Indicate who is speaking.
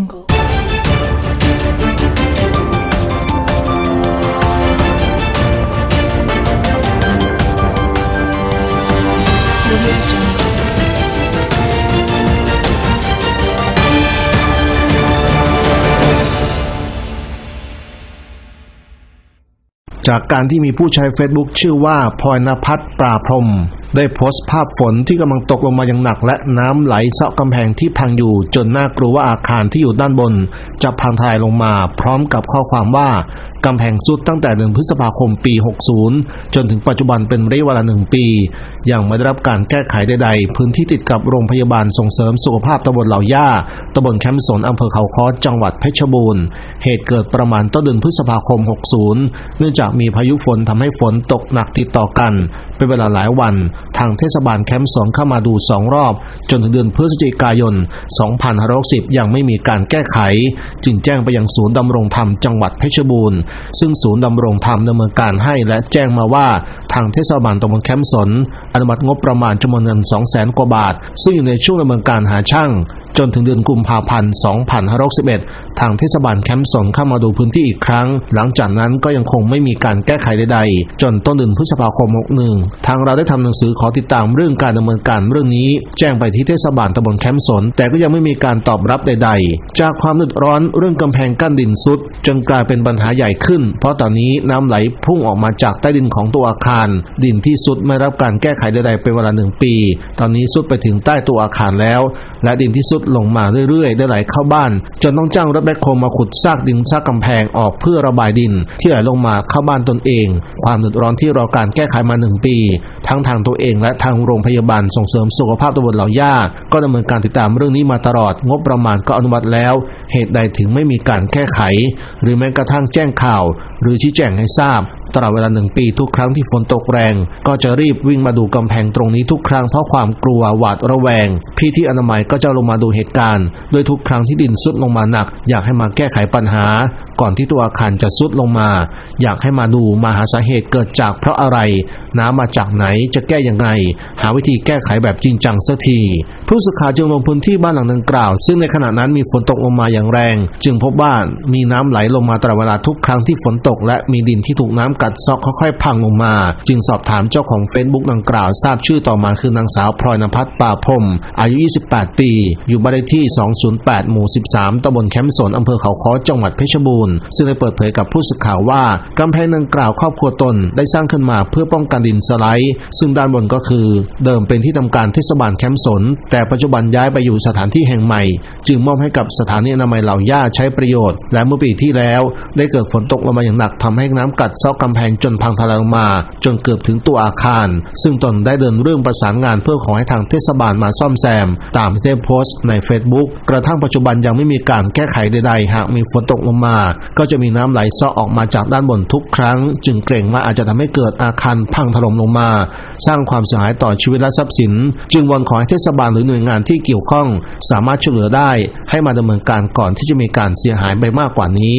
Speaker 1: jungle. Jungle.
Speaker 2: จากการที่มีผู้ใช้ Facebook ชื่อว่าพลอยนภัทรปราพรม ได้โพสต์ภาพฝนที่กำลังตกลงมาอย่างหนัก และน้ำไหลเซาะกำแพงที่พังอยู่ จนน่ากลัวว่าอาคารที่อยู่ด้านบน จะพังทลายลงมา พร้อมกับข้อความว่ากำแพงสุดตั้งแต่เดือนพฤษภาคมปี 60 จนถึงปัจจุบันเป็นระยะเวลาหนึ่งปี ยังไม่ได้รับการแก้ไขใดๆ พื้นที่ติดกับโรงพยาบาลส่งเสริมสุขภาพตำบลเหล่าย่าตำบลแคมป์สนอำเภอเขาค้อจังหวัดเพชรบูรณ์ เหตุเกิดประมาณต้นเดือนพฤษภาคม 60 เนื่องจากมีพายุฝนทำให้ฝนตกหนักติดต่อกันเป็นเวลาหลายวัน ทางเทศบาลแคมป์สนเข้ามาดูสองรอบ จนถึงเดือนพฤศจิกายน 2560 ยังไม่มีการแก้ไข จึงแจ้งไปยังศูนย์ดำรงธรรมจังหวัดเพชรบูรณ์ ซึ่งศูนย์ดำรงธรรมดำเนินการให้และแจ้งมาว่าทางเทศบาลตำบลแคมป์สนอนุมัติงบประมาณจำนวนเงิน200,000 กว่าบาท ซึ่งอยู่ในช่วงดำเนินการหาช่าง จนถึงเดือนกุมภาพันธ์ 2561 ทางเทศบาลแคมป์สนเข้ามาดูพื้นที่อีกครั้ง หลังจากนั้นก็ยังคงไม่มีการแก้ไขใดๆ จนต้นเดือนพฤษภาคม 61 ทางเราได้ทำหนังสือขอติดตามเรื่องการดำเนินการเรื่องนี้ แจ้งไปที่เทศบาลตำบลแคมป์สน แต่ก็ยังไม่มีการตอบรับใด ๆ จากความเดือดร้อนเรื่องกำแพงกั้นดินซุด จนกลายเป็นปัญหาใหญ่ขึ้น เพราะตอนนี้น้ำไหลพุ่งออกมาจากใต้ดินของตัวอาคาร ดินที่ซุดไม่รับการแก้ไขใดๆเป็นเวลาหนึ่งปี ตอนนี้ซุดไปถึงใต้ตัวอาคารแล้ว และดินที่ซุดลงมาเรื่อยๆ ได้ไหลเข้าบ้าน จนต้องจ้างรถแบคโฮมาขุดซากดินซากกำแพงออกเพื่อระบายดิน ที่ไหลลงมาเข้าบ้านตนเอง ความเดือดร้อนที่รอการแก้ไขมาหนึ่งปี ทั้งทางตัวเองและทางโรงพยาบาลส่งเสริมสุขภาพตำบลเหล่าย่าก็ดำเนินการติดตามเรื่องนี้มาตลอดงบประมาณก็อนุมัติแล้ว เหตุใดถึงไม่มีการแก้ไข หรือแม้กระทั่งแจ้งข่าว หรือชี้แจงให้ทราบ ตลอดเวลาหนึ่งปีทุกครั้งที่ฝนตกแรง ก็จะรีบวิ่งมาดูกำแพงตรงนี้ทุกครั้งเพราะความกลัวหวาดระแวง พี่ที่อนามัยก็จะลงมาดูเหตุการณ์โดยทุกครั้งที่ดินซุดลงมาหนัก อยากให้มาแก้ไขปัญหา ก่อนที่ตัวอาคารจะซุดลงมา อยากให้มาดูมาหาสาเหตุเกิดจากเพราะอะไร น้ำมาจากไหนจะแก้ยังไง หาวิธีแก้ไขแบบจริงจังสักทีผู้สื่อข่าวจึงลงพื้นที่บ้านหลังดังกล่าว ซึ่งในขณะนั้นมีฝนตกลงมาอย่างแรง จึงพบว่านมีน้ำไหลลงมาตลอดเวลาทุกครั้งที่ฝนตก และมีดินที่ถูกน้ำกัดเซาะค่อยๆพังลงมา จึงสอบถามเจ้าของเฟซบุ๊กดังกล่าว ทราบชื่อต่อมาคือนางสาวพลอยนภัทรป่าพรมอายุ 28 ปี อยู่บ้านเลขที่ 208 หมู่ 13ตำบลแคมป์สนอำเภอเขาค้อจังหวัดเพชรบูรณ์ซึ่งได้เปิดเผยกับผู้สื่อข่าวว่ากำแพงดังกล่าวครอบครัวตนได้สร้างขึ้นมาเพื่อป้องกันดินสไลด์ ซึ่งด้านบนก็คือ เดิมเป็นที่ทำการเทศบาลแคมป์สนแต่ปัจจุบันย้ายไปอยู่สถานที่แห่งใหม่ จึงมอบให้กับสถานีอนามัยเหล่าย่าใช้ประโยชน์ และเมื่อปีที่แล้ว ได้เกิดฝนตกลงมาอย่างหนักทำให้น้ำกัดเซาะกำแพงจนพังทลายลงมา จนเกือบถึงตัวอาคาร ซึ่งตนได้เดินเรื่องประสานงานเพื่อขอให้ทางเทศบาลมาซ่อมแซม ตามที่ได้โพสต์ใน Facebook กระทั่งปัจจุบันยังไม่มีการแก้ไขใดๆ หากมีฝนตกลงมา ก็จะมีน้ำไหลซาะออกมาจากด้านบนทุกครั้ง จึงเกรงว่าอาจจะทำให้เกิดอาคารพังถล่มลงมา สร้างความเสียหายต่อชีวิตและทรัพย์สิน จึงวอนขอให้เทศบาลหรือหน่วยงานที่เกี่ยวข้อง สามารถช่วยเหลือได้ ให้มาดำเนินการก่อนที่จะมีการเสียหายไปมากกว่านี้